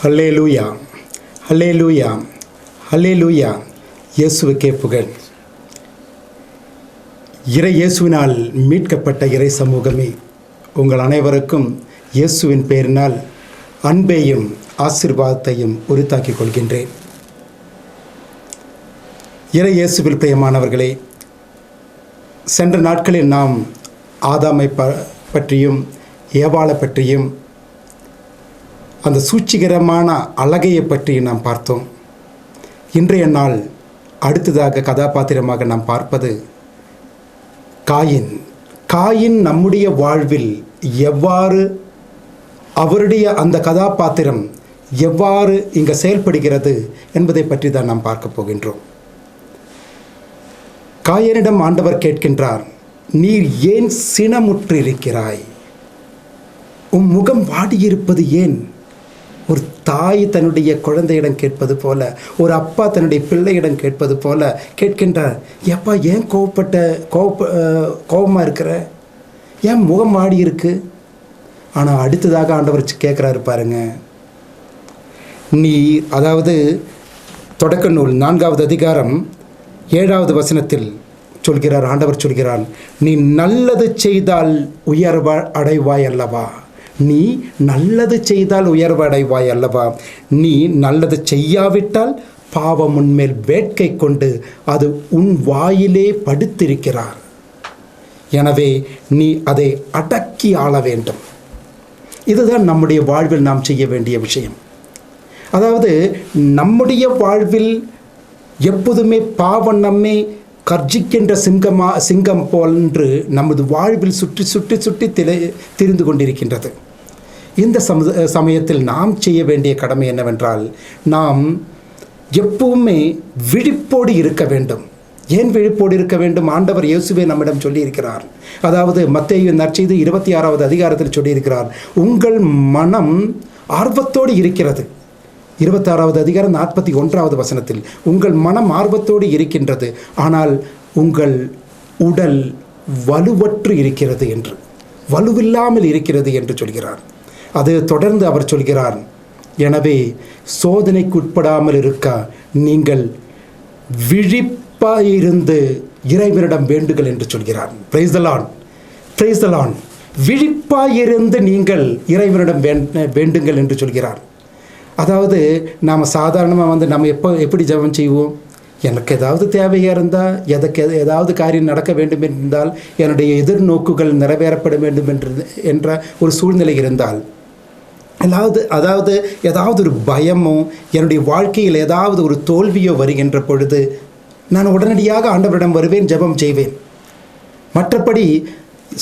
ஹல்லேலூயா ஹல்லேலூயா ஹல்லேலூயா இயேசுவுக்கே புகழ். இறை இயேசுவினால் மீட்கப்பட்ட இறை சமூகமே உங்கள் அனைவருக்கும் இயேசுவின் பெயரினால் அன்பையும் ஆசீர்வாதத்தையும் உரித்தாக்கிக் கொள்கின்றேன். இறை இயேசுவில் பிரியமானவர்களே சென்ற நாட்களில் நாம் ஆதாமை ப பற்றியும் ஏவாளை பற்றியும் அந்த சூழ்ச்சிகரமான அழகையை பற்றி நாம் பார்த்தோம். இன்றைய நாள் அடுத்ததாக கதாபாத்திரமாக நாம் பார்ப்பது காயின். காயின் நம்முடைய வாழ்வில் எவ்வாறு அவருடைய அந்த கதாபாத்திரம் எவ்வாறு இங்கே செயல்படுகிறது என்பதை பற்றி தான் நாம் பார்க்க போகின்றோம். காயனிடம் ஆண்டவர் கேட்கின்றார் நீர் ஏன் சினமுற்றிருக்கிறாய்? உம் முகம் வாடியிருப்பது ஏன்? ஒரு தாய் தன்னுடைய குழந்தையிடம் கேட்பது போல ஒரு அப்பா தன்னுடைய பிள்ளையிடம் கேட்பது போல கேட்கின்றார். எப்பா ஏன் கோவப்பட்ட கோவப்ப கோபமாக இருக்கிற? ஏன் முகம் மாடி இருக்கு? ஆனால் அடுத்ததாக ஆண்டவர் கேட்குறாரு பாருங்க. நீ அதாவது தொடக்க நூல் நான்காவது அதிகாரம் ஏழாவது வசனத்தில் சொல்கிறார் ஆண்டவர் சொல்கிறார் நீ நல்லது செய்தால் உயர்வ அடைவாய் அல்லவா? நீ நல்லது செய்தால் உயர்வடைவாய் அல்லவா? நீ நல்லது செய்யாவிட்டால் பாவம் உன்மேல் வேட்கை கொண்டு அது உன் வாயிலே படுத்திருக்கிறார். எனவே நீ அதை அடக்கி ஆள வேண்டும். இதுதான் நம்முடைய வாழ்வில் நாம் செய்ய வேண்டிய விஷயம். அதாவது நம்முடைய வாழ்வில் எப்போதுமே பாவம் நம்மை கர்ஜிக்கின்ற சிங்கமா சிங்கம் போன்று நமது வாழ்வில் சுற்றி சுற்றி சுற்றி திரை திரிந்து கொண்டிருக்கின்றது. இந்த சம சமயத்தில் நாம் செய்ய வேண்டிய கடமை என்னவென்றால் நாம் எப்பவுமே விழிப்போடு இருக்க வேண்டும். ஏன் விழிப்போடு இருக்க வேண்டும்? ஆண்டவர் இயேசுவே நம்மிடம் சொல்லியிருக்கிறார். அதாவது மத்திய நற்செய்து இருபத்தி ஆறாவது அதிகாரத்தில் சொல்லியிருக்கிறார் உங்கள் மனம் ஆர்வத்தோடு இருக்கிறது. இருபத்தாறாவது அதிகாரம் நாற்பத்தி ஒன்றாவது வசனத்தில் உங்கள் மனம் ஆர்வத்தோடு இருக்கின்றது ஆனால் உங்கள் உடல் வலுவற்று இருக்கிறது என்று வலுவில்லாமல் இருக்கிறது என்று சொல்கிறார். அது தொடர்ந்து அவர் சொல்கிறார் எனவே சோதனைக்குட்படாமல் இருக்க நீங்கள் விழிப்பாயிருந்து இறைவனிடம் வேண்டுகள் என்று சொல்கிறார். பிரைசலான் பிரைசலான் விழிப்பாயிருந்து நீங்கள் இறைவனிடம் வேண்டுங்கள் என்று சொல்கிறார். அதாவது நாம் சாதாரணமாக வந்து நம்ம எப்போ எப்படி ஜெபம் செய்வோம்? எனக்கு ஏதாவது தேவையாக இருந்தால் எதற்கு ஏதாவது காரியம் நடக்க வேண்டும் என்றால் என்னுடைய எதிர்நோக்குகள் நிறைவேறப்பட வேண்டும் என்று என்ற ஒரு சூழ்நிலை இருந்தால் அதாவது அதாவது ஏதாவது ஒரு பயமோ என்னுடைய வாழ்க்கையில் ஏதாவது ஒரு தோல்வியோ வருகின்ற பொழுது நான் உடனடியாக ஆண்டவரிடம் வருவேன் ஜெபம் செய்வேன். மற்றபடி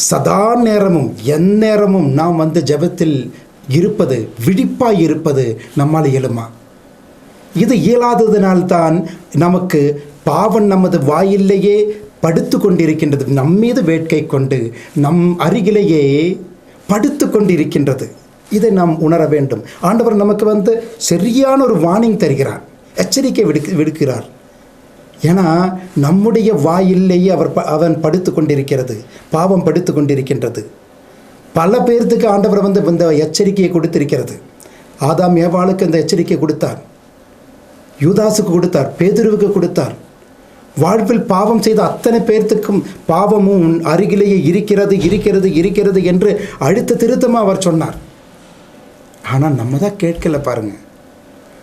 சதா நேரமும் எந்நேரமும் நாம் வந்து ஜெபத்தில் இருப்பது விழிப்பாய் இருப்பது நம்மால் இயலுமா? இது இயலாததினால்தான் நமக்கு பாவம் நமது வாயிலேயே படுத்து கொண்டிருக்கின்றது. நம்மீது வேட்கை கொண்டு நம் அருகிலேயே படுத்து கொண்டிருக்கின்றது. இதை நாம் உணர வேண்டும். ஆண்டவர் நமக்கு வந்து சரியான ஒரு வார்னிங் தருகிறார். எச்சரிக்கை விடுக்கு விடுக்கிறார். ஏன்னா நம்முடைய வாயிலேயே அவர் அவன் படுத்து கொண்டிருக்கிறது. பாவம் படுத்து கொண்டிருக்கின்றது. பல பேர்த்துக்கு ஆண்டவர் வந்து இந்த எச்சரிக்கையை கொடுத்திருக்கிறது. ஆதாம் ஏவாளுக்கு இந்த எச்சரிக்கை கொடுத்தார். யூதாஸுக்கு கொடுத்தார். பேதுருவுக்கு கொடுத்தார். வாழ்வில் பாவம் செய்த அத்தனை பேர்த்துக்கும் பாவமும் அருகிலேயே இருக்கிறது இருக்கிறது இருக்கிறது என்று அழுத்த திருத்தமாக அவர் சொன்னார். ஆனால் நம்ம தான் கேட்கல பாருங்கள்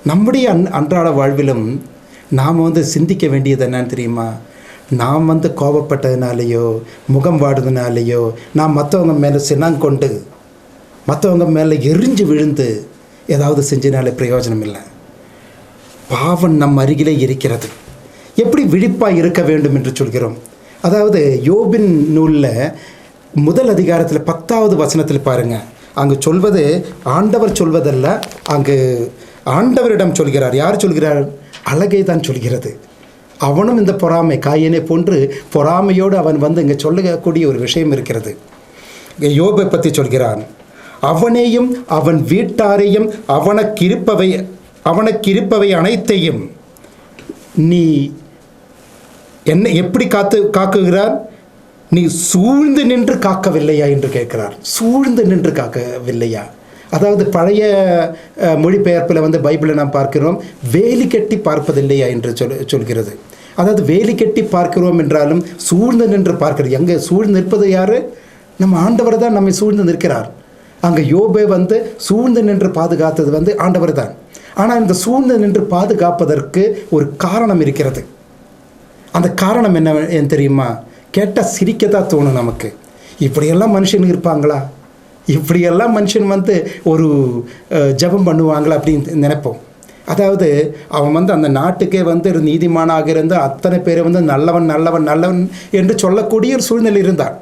நம்முடைய அன் அன்றாட வாழ்விலும் நாம் வந்து சிந்திக்க வேண்டியது என்னன்னு தெரியுமா? நாம் வந்து கோபப்பட்டதுனாலேயோ முகம் வாடுறதுனாலேயோ நாம் மற்றவங்க மேலே சினங்கொண்டு மற்றவங்க மேலே எரிஞ்சு விழுந்து ஏதாவது செஞ்சனாலே பிரயோஜனம் இல்லை. பாவம் நம் அருகிலே இருக்கிறது. எப்படி விழிப்பாக இருக்க வேண்டும் என்று சொல்கிறோம். அதாவது யோபின் நூலில் முதல் அதிகாரத்தில் பத்தாவது வசனத்தில் பாருங்கள் அங்கு சொல்வது ஆண்டவர் சொல்வதல்ல அங்கு ஆண்டவரிடம் சொல்கிறார். யார் சொல்கிறார்? அழகை தான் சொல்கிறது. அவனும் இந்த பொறாமை காயனை போன்று பொறாமையோடு அவன் வந்து இங்கே சொல்லக்கூடிய ஒரு விஷயம் இருக்கிறது. யோபை பற்றி சொல்கிறான். அவனையும் அவன் வீட்டாரையும் அவனுக்கு இருப்பவை அவனுக்கு இருப்பவை அனைத்தையும் நீ என்ன எப்படி காத்து காக்குகிறார்? நீ சூழ்ந்து நின்று காக்கவில்லையா என்று கேட்கிறார். சூழ்ந்து நின்று காக்கவில்லையா? அதாவது பழைய மொழிபெயர்ப்பில் வந்து பைபிளை நாம் பார்க்கிறோம் வேலி கட்டி பார்ப்பதில்லையா என்று சொல் சொல்கிறது. அதாவது வேலி கட்டி பார்க்கிறோம் என்றாலும் சூழ்ந்து நின்று பார்க்கிறது. எங்கே சூழ்ந்து நிற்பது யார்? நம்ம ஆண்டவர் தான் நம்மை சூழ்ந்து நிற்கிறார். அங்கே யோபே வந்து சூழ்ந்து நின்று பாதுகாத்தது வந்து ஆண்டவர் தான். ஆனால் இந்த சூழ்ந்து நின்று பாதுகாப்பதற்கு ஒரு காரணம் இருக்கிறது. அந்த காரணம் என்ன தெரியுமா? கேட்டால் சிரிக்க தான் தோணும் நமக்கு. இப்படியெல்லாம் மனுஷன் இருப்பாங்களா? இப்படியெல்லாம் மனுஷன் வந்து ஒரு ஜபம் ஜெபம் பண்ணுவாங்களா அப்படின்னு நினைப்போம். அதாவது அவன் வந்து அந்த நாட்டுக்கே வந்து ஒரு நீதிமானாக இருந்து அத்தனை பேரை வந்து நல்லவன் நல்லவன் நல்லவன் என்று சொல்லக்கூடிய ஒரு சூழ்நிலை இருந்தான்.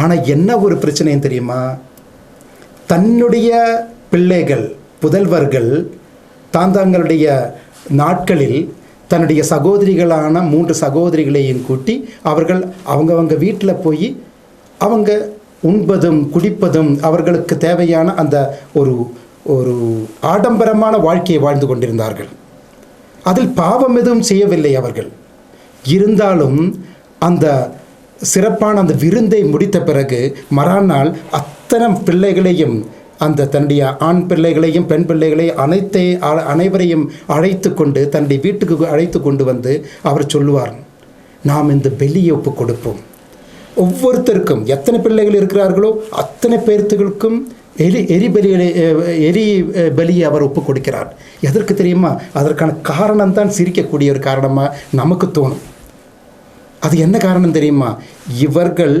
ஆனால் என்ன ஒரு பிரச்சனையும் தெரியுமா? தன்னுடைய பிள்ளைகள் புதல்வர்கள் தான் தங்களுடைய நாட்களில் தன்னுடைய சகோதரிகளான மூன்று சகோதரிகளையும் கூட்டி அவர்கள் அவங்கவங்க வீட்டில் போய் அவங்க உண்பதும் குடிப்பதும் அவர்களுக்கு தேவையான அந்த ஒரு ஒரு ஆடம்பரமான வாழ்க்கையை வாழ்ந்து கொண்டிருந்தார்கள். அதில் பாவம் எதுவும் செய்யவில்லை அவர்கள். இருந்தாலும் அந்த சிறப்பான அந்த விருந்தை முடித்த பிறகு மறாநாள் அத்தனை பிள்ளைகளையும் அந்த தன்னுடைய ஆண் பிள்ளைகளையும் பெண் பிள்ளைகளையும் அனைத்தை அனைவரையும் அழைத்து கொண்டு தன்னுடைய வீட்டுக்கு அழைத்து கொண்டு வந்து அவர் சொல்லுவார் நாம் இந்த பெலியை ஒப்பு கொடுப்போம். ஒவ்வொருத்தருக்கும் எத்தனை பிள்ளைகள் இருக்கிறார்களோ அத்தனை பேர்த்துகளுக்கும் எரி எரிபலிகளை எரி பலியை அவர் ஒப்பு கொடுக்கிறார். எதற்கு தெரியுமா? அதற்கான காரணம் தான் சிரிக்கக்கூடிய ஒரு காரணமாக நமக்கு தோணும். அது என்ன காரணம் தெரியுமா? இவர்கள்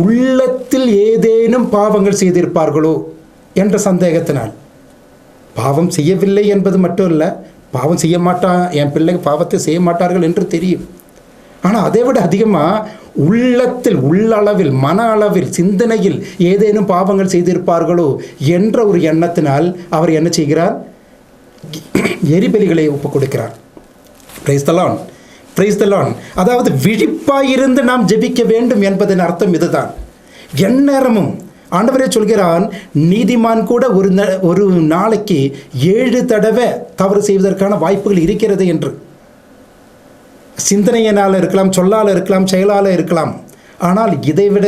உள்ளத்தில் ஏதேனும் பாவங்கள் செய்திருப்பார்களோ என்ற சந்தேகத்தினால். பாவம் செய்யவில்லை என்பது மட்டும் இல்லை பாவம் செய்ய மாட்டான் என் பிள்ளை பாவத்தை செய்ய மாட்டார்கள் என்று தெரியும். ஆனால் அதை விட அதிகமாக உள்ளத்தில் உள்ளளவில் மன அளவில் சிந்தனையில் ஏதேனும் பாவங்கள் செய்திருப்பார்களோ என்ற ஒரு எண்ணத்தினால் அவர் என்ன செய்கிறார்? எரிபலிகளை ஒப்புக் கொடுக்கிறார். பிரைஸ் தலான் பிரைஸ் தலான் அதாவது விழிப்பாயிருந்து நாம் ஜெபிக்க வேண்டும் என்பதன் அர்த்தம் இதுதான். எந்நேரமும் ஆண்டவரே சொல்கிறான் நீதிமான் கூட ஒரு ந- ஒரு நாளைக்கு ஏழு தடவை தவறு செய்வதற்கான வாய்ப்புகள் இருக்கிறது என்று. சிந்தனையினால் இருக்கலாம் சொல்லால் இருக்கலாம் செயலால் இருக்கலாம். ஆனால் இதைவிட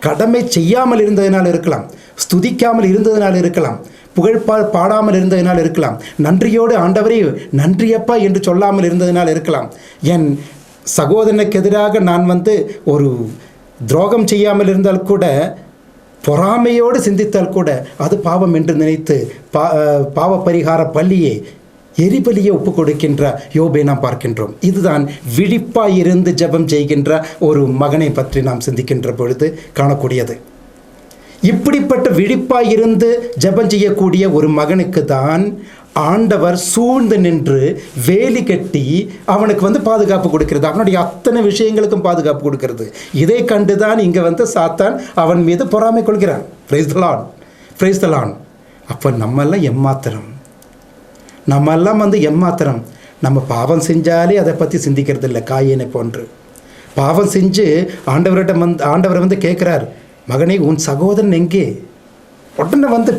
கடமை செய்யாமல் இருந்ததினால் இருக்கலாம் ஸ்துதிக்காமல் இருந்ததினால் இருக்கலாம் புகழ்பா பாடாமல் இருந்ததினால் இருக்கலாம் நன்றியோடு ஆண்டவரே நன்றியப்பா என்று சொல்லாமல் இருந்ததினால் இருக்கலாம். என் சகோதரனுக்கு எதிராக நான் வந்து ஒரு துரோகம் செய்யாமல் இருந்தால் கூட பொறாமையோடு சிந்தித்தால் கூட அது பாவம் என்று நினைத்து பா பாவ பரிகார பள்ளியை எரிபலியை ஒப்பு கொடுக்கின்ற யோபை நாம் பார்க்கின்றோம். இதுதான் விழிப்பாயிருந்து ஜபம் ஜெபம் செய்கின்ற ஒரு மகனை பற்றி நாம் சிந்திக்கின்ற பொழுது காணக்கூடியது. இப்படிப்பட்ட விழிப்பாயிருந்து ஜபம் ஜெபம் செய்யக்கூடிய ஒரு மகனுக்கு தான் ஆண்டவர் சூழ்ந்து நின்று வேலி கட்டி அவனுக்கு வந்து பாதுகாப்பு கொடுக்கிறது. அவனுடைய அத்தனை விஷயங்களுக்கும் பாதுகாப்பு கொடுக்கிறது. இதை கண்டுதான் இங்கே வந்து சாத்தான் அவன் மீது பொறாமை கொள்கிறான். பிரைஸ் தலான் பிரைஸ் தலான் அப்போ நம்மெல்லாம் எம்மாத்திரம். நம்மெல்லாம் வந்து எம்மாத்திரம். நம்ம பாவம் செஞ்சாலே அதை பற்றி சிந்திக்கிறது இல்லை காயினை போன்று. பாவம் செஞ்சு ஆண்டவர்கிட்ட வந்து ஆண்டவரை வந்து கேட்குறார் மகனே உன் சகோதரன் எங்கே? உடனே வந்து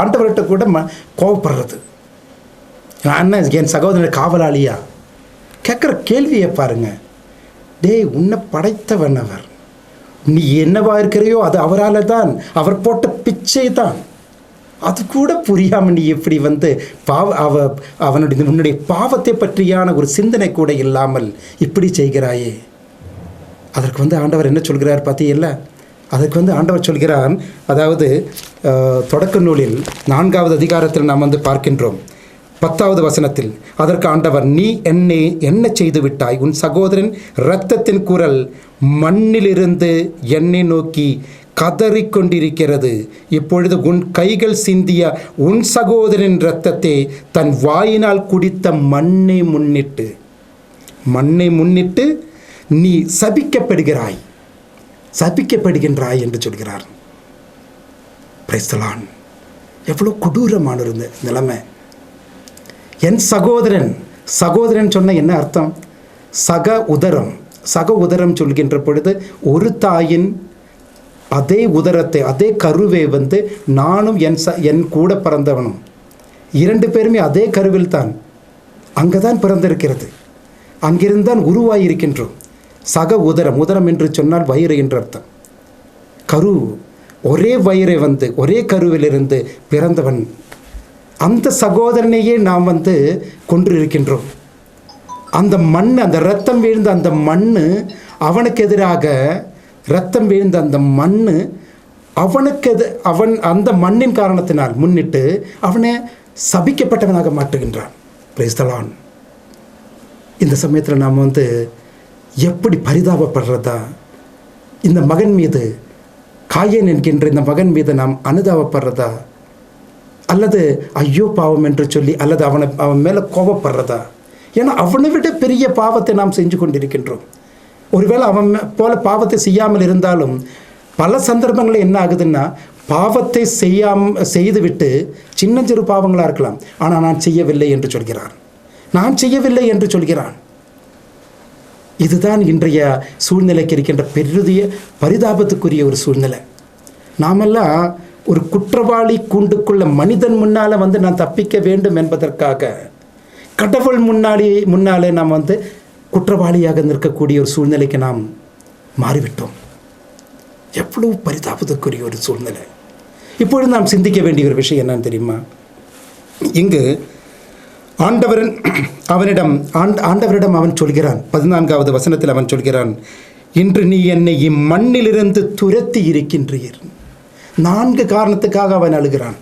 ஆண்டவர்கிட்ட கூட ம கோவப்படுறது. அண்ணன் என் சகோதரன் காவலாளியா? கேட்குற கேள்வியை பாருங்க. டேய் உன்னை படைத்தவன் அவர். நீ என்னவா இருக்கிறையோ அது அவரால் தான் அவர் போட்ட பிச்சை தான் அது கூட புரியாமல் நீ எப்படி வந்து பாவ அவ அவனுடைய உன்னுடைய பாவத்தை பற்றியான ஒரு சிந்தனை கூட இல்லாமல் இப்படி செய்கிறாயே? அதற்கு வந்து ஆண்டவர் என்ன சொல்கிறார் பார்த்தீங்கல்ல அதற்கு வந்து ஆண்டவர் சொல்கிறான் அதாவது தொடக்க நூலில் நான்காவது அதிகாரத்தில் நாம் வந்து பார்க்கின்றோம். பத்தாவது வசனத்தில் அதற்கு ஆண்டவர் நீ என்னை என்ன செய்து விட்டாய் உன் சகோதரன் இரத்தத்தின் குரல் மண்ணிலிருந்து என்னை நோக்கி கதறிக்கொண்டிருக்கிறது. இப்பொழுது உன் கைகள் சிந்திய உன் சகோதரின் இரத்தத்தை தன் வாயினால் குடித்த மண்ணை முன்னிட்டு மண்ணை முன்னிட்டு நீ சபிக்கப்படுகிறாய். சபிக்கப்படுகின்றாய் என்று சொல்கிறார். பிரைஸ்தலான் எவ்வளோ கொடூரமான இருந்த நிலைமை. என் சகோதரன் சகோதரன் சொன்ன என்ன அர்த்தம்? சக உதரம் சக உதரம் சொல்கின்ற பொழுது ஒரு தாயின் அதே உதரத்தை அதே கருவை வந்து நானும் என் ச என் கூட பிறந்தவனும். இரண்டு பேருமே அதே கருவில் தான் அங்கே தான் பிறந்திருக்கிறது. அங்கிருந்து தான் சக உதரம் உதரம் என்று சொன்னால் வயிறு என்று அர்த்தம். கரு ஒரே வயிறை வந்து ஒரே கருவிலிருந்து பிறந்தவன் அந்த சகோதரனையே நாம் வந்து கொன்று இருக்கின்றோம் அந்த மண் அந்த ரத்தம் வீழ்ந்த அந்த மண் அவனுக்கு எதிராக ரத்தம் வீழ்ந்த அந்த மண் அவனுக்கு எது அவன் அந்த மண்ணின் காரணத்தினால் முன்னிட்டு அவனை சபிக்கப்பட்டவனாக மாற்றுகின்றான். பிரேஸ்தலான் இந்த சமயத்தில் நாம் வந்து எப்படி பரிதாபப்படுறதா? இந்த மகன் மீது காயன் என்கின்ற இந்த மகன் மீது நாம் அனுதாபப்படுறதா? அல்லது ஐயோ பாவம் என்று சொல்லி அல்லது அவனை அவன் மேலே கோபப்படுறதா? ஏன்னா அவனை விட பெரிய பாவத்தை நாம் செஞ்சு கொண்டிருக்கின்றோம். ஒருவேளை அவன் மே- போல பாவத்தை செய்யாமல் இருந்தாலும் பல சந்தர்ப்பங்களில் என்ன ஆகுதுன்னா பாவத்தை செய்யாம செய்துவிட்டு சின்னஞ்சிறு பாவங்களாக இருக்கலாம். ஆனால் நான் செய்யவில்லை என்று சொல்கிறான். நான் செய்யவில்லை என்று சொல்கிறான். இதுதான் இன்றைய சூழ்நிலைக்கு இருக்கின்ற பெருதிய பரிதாபத்துக்குரிய ஒரு சூழ்நிலை. நாமெல்லாம் ஒரு குற்றவாளி கூண்டுக்குள்ள மனிதன் முன்னால் வந்து நான் தப்பிக்க வேண்டும் என்பதற்காக கடவுள் முன்னாடி முன்னாலே நாம் வந்து குற்றவாளியாக நிற்கக்கூடிய ஒரு சூழ்நிலைக்கு நாம் மாறிவிட்டோம். எவ்வளவு பரிதாபத்துக்குரிய ஒரு சூழ்நிலை. இப்பொழுது நாம் சிந்திக்க வேண்டிய ஒரு விஷயம் என்னன்னு தெரியுமா? இங்கு ஆண்டவரன் அவனிடம் ஆண்ட ஆண்டவரிடம் அவன் சொல்கிறான். பதினான்காவது வசனத்தில் அவன் சொல்கிறான் இன்று நீ என்னை இம்மண்ணிலிருந்து துரத்தி இருக்கின்றீர். நான்கு காரணத்துக்காக அவன் அழுகிறான்.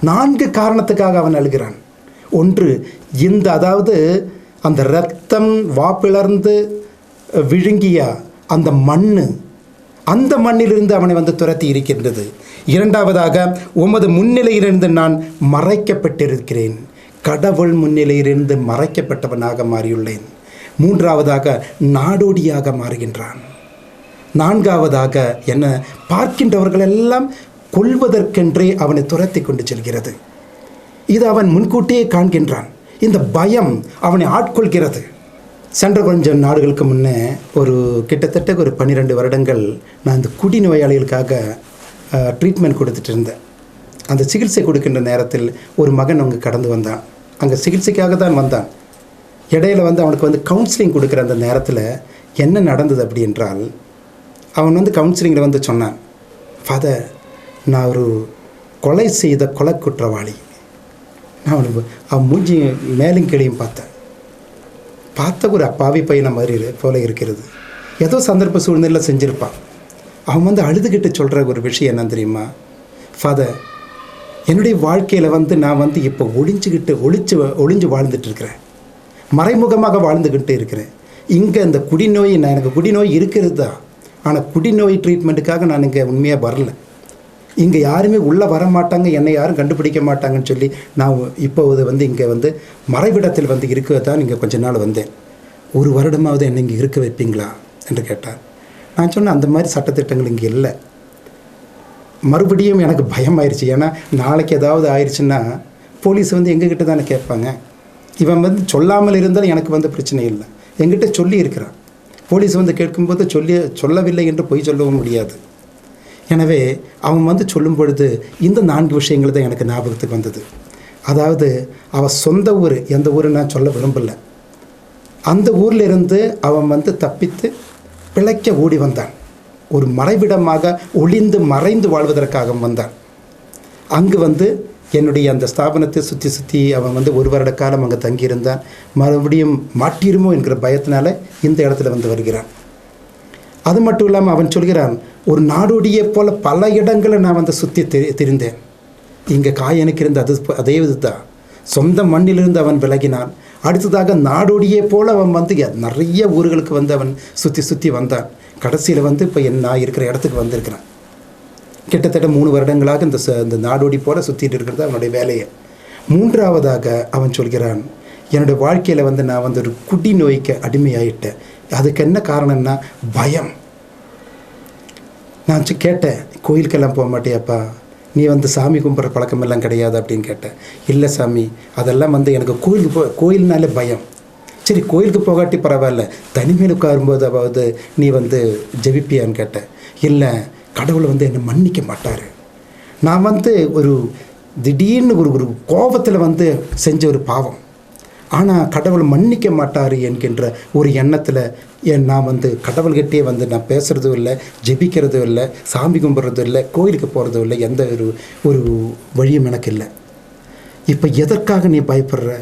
நான்கு காரணத்துக்காக அவன் அழுகிறான். ஒன்று இந்த அதாவது அந்த இரத்தம் வாப்பிளர்ந்து விழுங்கிய அந்த மண்ணு அந்த மண்ணிலிருந்து அவனை வந்து துரத்தி இருக்கின்றது. இரண்டாவதாக உமது முன்னிலையிலிருந்து நான் மறைக்கப்பட்டிருக்கிறேன். கடவுள் முன்னிலையிலிருந்து மறைக்கப்பட்டவனாக மாறியுள்ளேன். மூன்றாவதாக நாடோடியாக மாறுகின்றான். நான்காவதாக என்ன பார்க்கின்றவர்கள் எல்லாம் கொல்வதற்கென்றே அவனை துரத்தி கொண்டு செல்கிறது. இது அவன் முன்கூட்டியே காண்கின்றான். இந்த பயம் அவனை ஆட்கொள்கிறது. சென்ற கொஞ்சம் நாடுகளுக்கு முன்னே ஒரு கிட்டத்தட்ட ஒரு பன்னிரெண்டு வருடங்கள் நான் இந்த குடி நோயாளிகளுக்காக ட்ரீட்மெண்ட் கொடுத்துட்டு இருந்தேன். அந்த சிகிச்சை கொடுக்கின்ற நேரத்தில் ஒரு மகன் அங்கே கடந்து வந்தான். அங்கே சிகிச்சைக்காக தான் வந்தான். இடையில வந்து அவனுக்கு வந்து கவுன்சிலிங் கொடுக்குற அந்த நேரத்தில் என்ன நடந்தது அப்படி என்றால் அவன் வந்து கவுன்சிலிங்கில் வந்து சொன்னான் ஃபாதர் நான் ஒரு கொலை செய்த கொலை குற்றவாளி நான் அவனுக்கு அவன் மூஞ்சி மேலும் கீழையும் பார்த்தேன். பார்த்த ஒரு அப்பாவி பையனை மாதிரி போல இருக்கிறது. ஏதோ சந்தர்ப்ப சூழ்நிலையில் செஞ்சுருப்பான். அவன் வந்து அழுதுகிட்டு சொல்கிற ஒரு விஷயம் என்ன தெரியுமா? ஃபாதர் என்னுடைய வாழ்க்கையில் வந்து நான் வந்து இப்போ ஒளிஞ்சுக்கிட்டு ஒழிச்சு ஒளிஞ்சு வாழ்ந்துட்டுருக்கிறேன் மறைமுகமாக வாழ்ந்துக்கிட்டு இருக்கிறேன். இங்கே இந்த குடிநோய் நான் எனக்கு குடிநோய் இருக்கிறது? தான் ஆனால் குடிநோய் ட்ரீட்மெண்ட்டுக்காக நான் இங்கே உண்மையாக வரல. இங்கே யாருமே உள்ளே வர மாட்டாங்க என்னை யாரும் கண்டுபிடிக்க மாட்டாங்கன்னு சொல்லி நான் இப்போது வந்து இங்கே வந்து மறைவிடத்தில் வந்து இருக்க தான் இங்கே கொஞ்ச நாள் வந்தேன். ஒரு வருடமாவது என்னை இங்கே இருக்க வைப்பீங்களா? என்று கேட்டார். நான் சொன்னேன் அந்த மாதிரி சட்டத்திட்டங்கள் இங்கே இல்லை. மறுபடியும் எனக்கு பயம் ஆயிடுச்சு ஏன்னா நாளைக்கு ஏதாவது ஆயிடுச்சுன்னா போலீஸ் வந்து எங்ககிட்ட தானே கேட்பாங்க. இவன் வந்து சொல்லாமல் இருந்தாலும் எனக்கு வந்து பிரச்சனை இல்லை. எங்கிட்ட சொல்லி இருக்கிறான் போலீஸ் வந்து கேட்கும்போது சொல்லி சொல்லவில்லை என்று பொய் சொல்லவும் முடியாது. எனவே அவன் வந்து சொல்லும் பொழுது இந்த நான்கு விஷயங்கள் தான் எனக்கு ஞாபகத்துக்கு வந்தது. அதாவது அவன் சொந்த ஊர் எந்த ஊர் நான் சொல்ல விரும்பல. அந்த ஊரில் இருந்து அவன் வந்து தப்பித்து பிழைக்க ஓடி வந்தான். ஒரு மறைவிடமாக ஒளிந்து மறைந்து வாழ்வதற்காக வந்தான். அங்கு வந்து என்னுடைய அந்த ஸ்தாபனத்தை சுற்றி சுற்றி அவன் வந்து ஒரு வருட காலம் அங்கே தங்கியிருந்தான். மறுபடியும் மாட்டிருமோ என்கிற பயத்தினால இந்த இடத்துல வந்து வருகிறான். அது மட்டும் இல்லாமல் அவன் சொல்கிறான் ஒரு நாடோடியை போல் பல இடங்களை நான் வந்து சுற்றி தெரி தெரிந்தேன். இங்கே காயனுக்கு இருந்த அது அதே இதுதான். சொந்த மண்ணிலிருந்து அவன் விலகினான். அடுத்ததாக நாடோடியை போல் அவன் வந்து நிறைய ஊர்களுக்கு வந்து அவன் சுற்றி சுற்றி வந்தான். கடைசியில் வந்து இப்போ என் நான் இருக்கிற இடத்துக்கு வந்திருக்கிறான். கிட்டத்தட்ட மூணு வருடங்களாக இந்த ச- இந்த நாடோடி போல் சுற்றிட்டு இருக்கிறது அவனுடைய வேலையை. மூன்றாவதாக அவன் சொல்கிறான் என்னுடைய வாழ்க்கையில் வந்து நான் வந்து ஒரு குடி நோய்க்கு அடிமையாயிட்டேன். அதுக்கு என்ன காரணம்னா பயம். நான் கேட்டேன் கோயிலுக்கெல்லாம் போக மாட்டியாப்பா? நீ வந்து சாமி கும்பிட்ற பழக்கமெல்லாம் கிடையாது அப்படின்னு கேட்டேன். இல்லை சாமி அதெல்லாம் வந்து எனக்கு கோயிலுக்கு போ கோயில்னாலே பயம். சரி கோயிலுக்கு போகாட்டி பரவாயில்ல. தனிமையில் உட்காரும்போது அதாவது நீ வந்து ஜெபிப்பியான்னு கேட்டேன். இல்லை கடவுளை வந்து என்னை மன்னிக்க மாட்டார். நான் வந்து ஒரு திடீர்னு ஒரு ஒரு கோபத்தில் வந்து செஞ்ச ஒரு பாவம். ஆனால் கடவுள் மன்னிக்க மாட்டார் என்கின்ற ஒரு எண்ணத்தில் என் நான் வந்து கடவுள்கிட்டே வந்து நான் பேசுகிறதும் இல்லை ஜெபிக்கிறதும் இல்லை சாமி கும்பிட்றதும் இல்லை கோயிலுக்கு போகிறதும் இல்லை எந்த ஒரு ஒரு வழியும் எனக்கு இல்லை. இப்போ எதற்காக நீ பயப்படுற?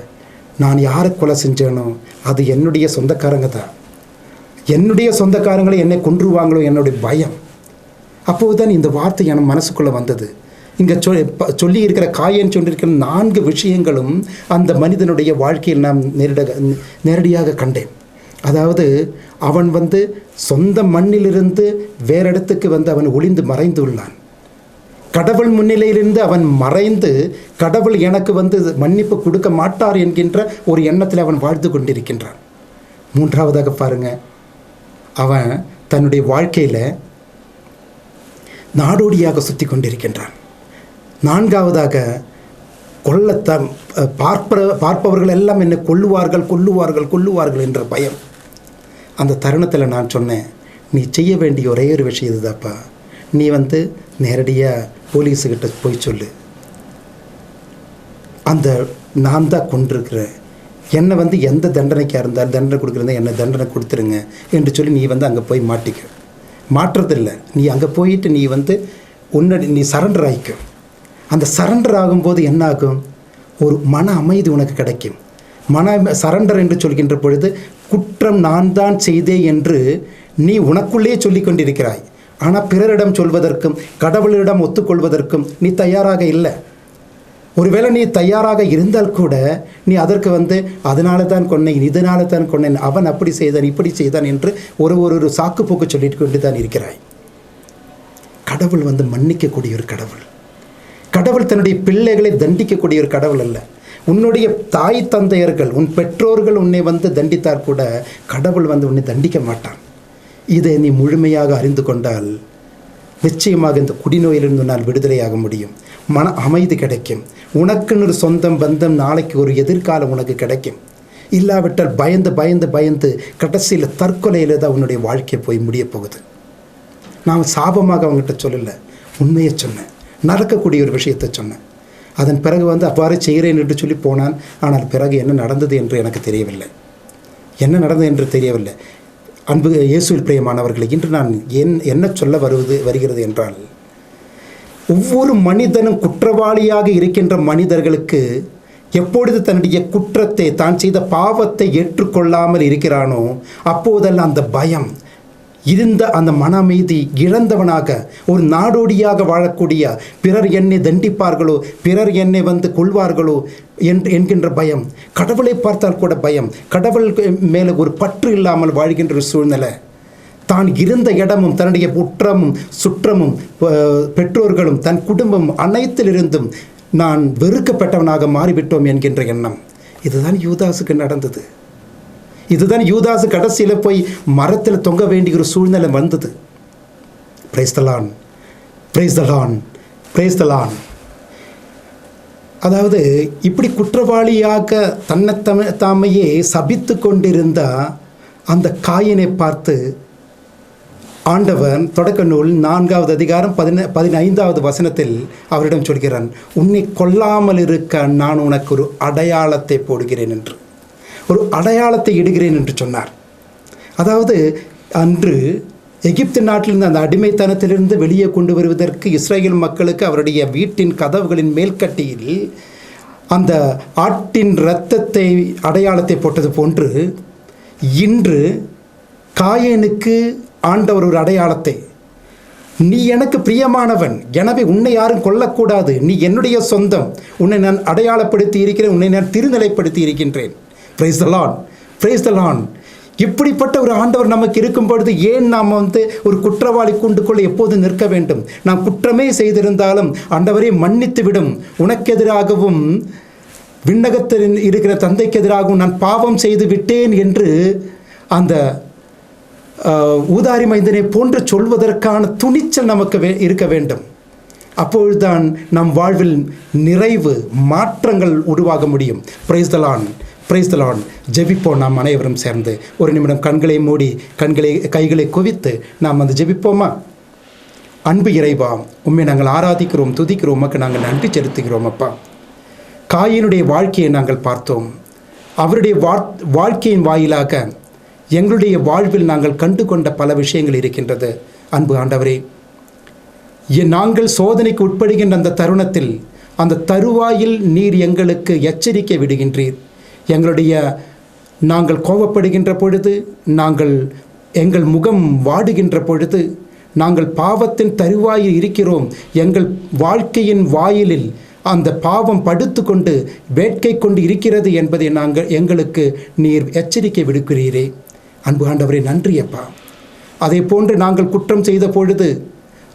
நான் யாரை கொலை செஞ்சேனோ அது என்னுடைய சொந்தக்காரங்க தான். என்னுடைய சொந்தக்காரங்களை என்னை கொன்றுவாங்களோ என்னுடைய பயம். அப்போது தான் இந்த வார்த்தை என் மனசுக்குள்ளே வந்தது. இங்கே சொ சொல்லி இருக்கிற காயன் சொல்லியிருக்கிற நான்கு விஷயங்களும் அந்த மனிதனுடைய வாழ்க்கையில் நாம் நேரிட நேரடியாக கண்டேன். அதாவது அவன் வந்து சொந்த மண்ணிலிருந்து வேற இடத்துக்கு வந்து அவன் ஒளிந்து மறைந்து உள்ளான். கடவுள் முன்னிலையிலிருந்து அவன் மறைந்து கடவுள் எனக்கு வந்து மன்னிப்பு கொடுக்க மாட்டார் என்கின்ற ஒரு எண்ணத்தில் அவன் வாழ்ந்து கொண்டிருக்கின்றான். மூன்றாவதாக பாருங்க. அவன் தன்னுடைய வாழ்க்கையில் நாடோடியாக சுற்றி கொண்டிருக்கின்றான். நான்காவதாக கொல்லத்த பார்ப்ப பார்ப்பவர்கள் எல்லாம் என்னை கொல்லுவார்கள் கொல்லுவார்கள் கொல்லுவார்கள் என்ற பயம். அந்த தருணத்தில் நான் சொன்னேன் நீ செய்ய வேண்டிய ஒரே ஒரு விஷயம் இதுதாப்பா. நீ வந்து நேரடியாக போலீஸுக்கிட்ட போய் சொல்லு. அந்த நான் தான் கொண்டிருக்கிறேன் என்னை வந்து எந்த தண்டனைக்காக இருந்தாலும் தண்டனை கொடுக்குறதா என்னை தண்டனை கொடுத்துருங்க என்று சொல்லி நீ வந்து அங்கே போய் மாட்டிக்க. மாற்றுறதில்ல நீ அங்கே போயிட்டு நீ வந்து உன்னடி நீ சரண்டர் ஆகிக்கும் அந்த சரண்டர் ஆகும்போது என்ன ஆகும் ஒரு மன அமைதி உனக்கு கிடைக்கும். மன சரண்டர் என்று சொல்கின்ற பொழுது குற்றம் நான் தான் செய்தேன் என்று நீ உனக்குள்ளே சொல்லி கொண்டிருக்கிறாய். ஆனால் பிறரிடம் சொல்வதற்கும் கடவுளிடம் ஒத்துக்கொள்வதற்கும் நீ தயாராக இல்லை. ஒருவேளை நீ தயாராக இருந்தால் கூட நீ அதற்கு வந்து அதனால தான் கொன்னேன் இதனால தான் கொன்னேன் அவன் அப்படி செய்தான் இப்படி செய்தான் என்று ஒரு ஒரு ஒரு சாக்கு போக்கு சொல்லிட்டு கொண்டு தான் இருக்கிறாய். கடவுள் வந்து மன்னிக்கக்கூடிய ஒரு கடவுள். கடவுள் தன்னுடைய பிள்ளைகளை தண்டிக்கக்கூடிய ஒரு கடவுள் அல்ல. உன்னுடைய தாய் தந்தையர்கள் உன் பெற்றோர்கள் உன்னை வந்து தண்டித்தார் கூட கடவுள் வந்து உன்னை தண்டிக்க மாட்டான். இதை நீ முழுமையாக அறிந்து கொண்டால் நிச்சயமாக இந்த குடிநோயிலிருந்து நான் விடுதலையாக முடியும். மன அமைதி கிடைக்கும். உனக்குன்னு ஒரு சொந்தம் பந்தம் நாளைக்கு ஒரு எதிர்காலம் உனக்கு கிடைக்கும். இல்லாவிட்டால் பயந்து பயந்து பயந்து கடைசியில் தற்கொலையில் தான் உன்னுடைய வாழ்க்கை போய் முடிய போகுது. நான் சாபமாக அவங்ககிட்ட சொல்லலை உண்மையை சொன்னேன். நடக்கக்கூடிய ஒரு விஷயத்தை சொன்னேன். அதன் பிறகு வந்து அவ்வாறு செய்கிறேன் என்று சொல்லி போனான். ஆனால் பிறகு என்ன நடந்தது என்று எனக்கு தெரியவில்லை. என்ன நடந்தது என்று தெரியவில்லை. அன்பு இயேசுவில் பிரியமானவர்களை இன்று நான் என் என்ன சொல்ல வருவது வருகிறது என்றால் ஒவ்வொரு மனிதனும் குற்றவாளியாக இருக்கின்ற மனிதர்களுக்கு எப்பொழுது தன்னுடைய குற்றத்தை தான் செய்த பாவத்தை ஏற்றுக்கொள்ளாமல் இருக்கிறானோ அப்போதெல்லாம் அந்த பயம் இருந்த அந்த மன அமைதி இழந்தவனாக ஒரு நாடோடியாக வாழக்கூடிய பிறர் என்னை தண்டிப்பார்களோ பிறர் என்னை வந்து கொள்வார்களோ என்று என்கின்ற பயம் கடவுளை பார்த்தால் கூட பயம் கடவுள் மேலே ஒரு பற்று இல்லாமல் வாழ்கின்ற ஒரு சூழ்நிலை. தான் இருந்த இடமும் தன்னுடைய உற்றமும் சுற்றமும் பெற்றோர்களும் தன் குடும்பம் அனைத்திலிருந்தும் நான் வெறுக்கப்பட்டவனாக மாறிவிட்டோம் என்கின்ற எண்ணம். இதுதான் யூதாஸுக்கு நடந்தது. இதுதான் யூதாசு கடைசியில் போய் மரத்தில் தொங்க வேண்டிய ஒரு சூழ்நிலை வந்தது. பிரைஸ் தலான் பிரைஸ் தலான் பிரைஸ் தலான் அதாவது இப்படி குற்றவாளியாக தன்னை தாமையே சபித்து கொண்டிருந்த அந்த காயினை பார்த்து ஆண்டவன் தொடக்க நூல் நான்காவது அதிகாரம் பதின பதினைந்தாவது வசனத்தில் அவரிடம் சொல்கிறான் உன்னை கொல்லாமல் இருக்க நான் உனக்கு ஒரு அடையாளத்தை போடுகிறேன் என்று. ஒரு அடையாளத்தை இடுகிறேன் என்று சொன்னார். அதாவது அன்று எகிப்து நாட்டிலிருந்து அந்த அடிமைத்தனத்திலிருந்து வெளியே கொண்டு வருவதற்கு இஸ்ரேல் மக்களுக்கு அவருடைய வீட்டின் கதவுகளின் மேல்கட்டியில் அந்த ஆட்டின் இரத்தத்தை அடையாளத்தை போட்டது போன்று இன்று காயனுக்கு ஆண்டவர் ஒரு அடையாளத்தை நீ எனக்கு பிரியமானவன் எனவே உன்னை யாரும் கொல்லக்கூடாது. நீ என்னுடைய சொந்தம். உன்னை நான் அடையாளப்படுத்தி இருக்கிறேன். உன்னை நான் திருநிலைப்படுத்தி இருக்கின்றேன். பிரைஸ் தலான் பிரைஸ் தலான் இப்படிப்பட்ட ஒரு ஆண்டவர் நமக்கு இருக்கும் பொழுது ஏன் நாம் வந்து ஒரு குற்றவாளி கூண்டுக்குள்ளே எப்போது நிற்க வேண்டும்? நாம் குற்றமே செய்திருந்தாலும் ஆண்டவரை மன்னித்து விடும் உனக்கெதிராகவும் விண்ணகத்தில் இருக்கிற தந்தைக்கு எதிராகவும் நான் பாவம் செய்து விட்டேன் என்று அந்த ஊதாரி மைந்தனை போன்று சொல்வதற்கான துணிச்சல் நமக்கு வே- இருக்க வேண்டும். அப்பொழுதுதான் நம் வாழ்வில் நிறைவு மாற்றங்கள் உருவாக முடியும். பிரைஸ்தலான் பிரைஸ்தலான் ஜெபிப்போம் நாம் அனைவரும் சேர்ந்து. ஒரு நிமிடம் கண்களை மூடி கண்களை கைகளை குவித்து நாம் வந்து ஜெபிப்போமா? அன்பு இறைவா உண்மை நாங்கள் ஆராதிக்கிறோம் துதிக்கிறோம் உமக்கு நாங்கள் நன்றி செலுத்துகிறோம் அப்பா. காயினுடைய வாழ்க்கையை நாங்கள் பார்த்தோம். அவருடைய வாழ்க்கையின் வாயிலாக எங்களுடைய வாழ்வில் நாங்கள் கண்டு கொண்ட பல விஷயங்கள் இருக்கின்றது. அன்பு ஆண்டவரே நாங்கள் சோதனைக்கு உட்படுகின்ற அந்த தருணத்தில் அந்த தருவாயில் நீர் எங்களுக்கு எச்சரிக்கை விடுகின்றீர். எங்களுடைய நாங்கள் கோபப்படுகின்ற பொழுது நாங்கள் எங்கள் முகம் வாடுகின்ற பொழுது நாங்கள் பாவத்தின் தருவாயில் இருக்கிறோம். எங்கள் வாழ்க்கையின் வாயிலில் அந்த பாவம் படுத்து கொண்டு வேட்கை கொண்டு இருக்கிறது என்பதை நாங்கள் எங்களுக்கு நீர் எச்சரிக்கை விடுக்கிறீரே. அன்பு ஆண்டவரே நன்றி அப்பா. அதே போன்று நாங்கள் குற்றம் செய்த பொழுது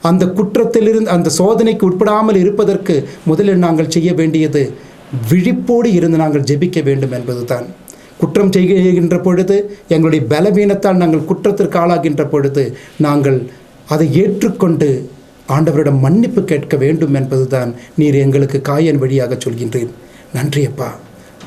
அந்த குற்றத்திலிருந்து அந்த சோதனைக்கு உட்படாமல் இருப்பதற்கு முதலில் நாங்கள் செய்ய வேண்டியது விழிப்போடு இருந்து நாங்கள் ஜெபிக்க வேண்டும் என்பதுதான். குற்றம் செய்கின்ற பொழுது எங்களுடைய பலவீனத்தால் நாங்கள் குற்றத்திற்கு ஆளாகின்ற பொழுது நாங்கள் அதை ஏற்றுக்கொண்டு ஆண்டவரிடம் மன்னிப்பு கேட்க வேண்டும் என்பதுதான் நீர் எங்களுக்கு காயன் வழியாக சொல்கின்றேன் நன்றியப்பா.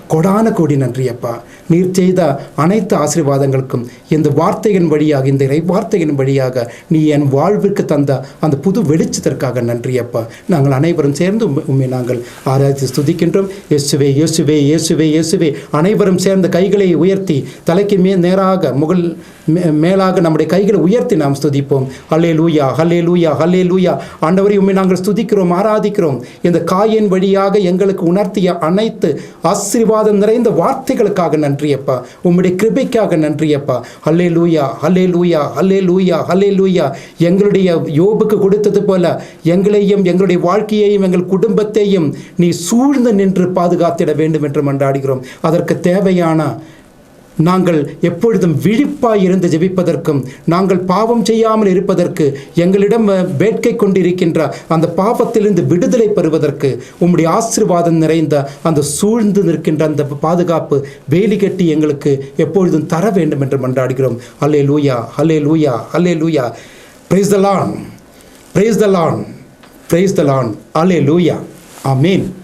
கொடான கோடி நன்றி அப்பா நீர் செய்த அனைத்து ஆசீர்வாதங்களுக்கும் இந்த வார்த்தையின் வழியாக இந்த இறை வார்த்தையின் வழியாக நீ என் வாழ்விற்கு தந்த அந்த புது வெளிச்சத்திற்காக நன்றி அப்பா நாங்கள் அனைவரும் சேர்ந்து உண்மை நாங்கள் ஆராய்ச்சி துதிக்கின்றோம் இயேசுவே இயேசுவே இயேசுவே இயேசுவே. அனைவரும் சேர்ந்த கைகளை உயர்த்தி தலைக்கு மே நேராக முகல் மேலாக நம்முடைய கைகளை உயர்த்தி நாம் ஸ்துதிப்போம். ஹல்லே லூயா ஹல்லே லூயா ஹல்லே லூயா ஆண்டவரை உண்மை நாங்கள் ஸ்துதிக்கிறோம் ஆராதிக்கிறோம். இந்த காயின் வழியாக எங்களுக்கு உணர்த்திய அனைத்து ஆசீர்வாதம் நிறைந்த வார்த்தைகளுக்காக நன்றியப்பா உம்முடைய கிருபைக்காக நன்றியப்பா ஹல்லே லூயா ஹல்லே லூயா ஹல்லே லூயா ஹல்லே லூயா எங்களுடைய யோபுக்கு கொடுத்தது போல எங்களையும் எங்களுடைய வாழ்க்கையையும் எங்கள் குடும்பத்தையும் நீ சூழ்ந்து நின்று பாதுகாத்திட வேண்டும் என்று மன்றாடுகிறோம். அதற்கு தேவையான நாங்கள் எப்பொழுதும் விழிப்பாய் இருந்து ஜெபிப்பதற்கும் நாங்கள் பாவம் செய்யாமல் இருப்பதற்கு எங்களிடம் வேட்கை கொண்டிருக்கின்ற அந்த பாவத்திலிருந்து விடுதலை பெறுவதற்கு உம்முடைய ஆசீர்வாதம் நிறைந்த அந்த சூழ்ந்து நிற்கின்ற அந்த பாதுகாப்பு வேலி கட்டி எங்களுக்கு எப்பொழுதும் தர வேண்டும் என்று மன்றாடுகிறோம். அல்லே லூயா hallelujah hallelujah praise the lord praise the lord praise the lord hallelujah ஆமீன்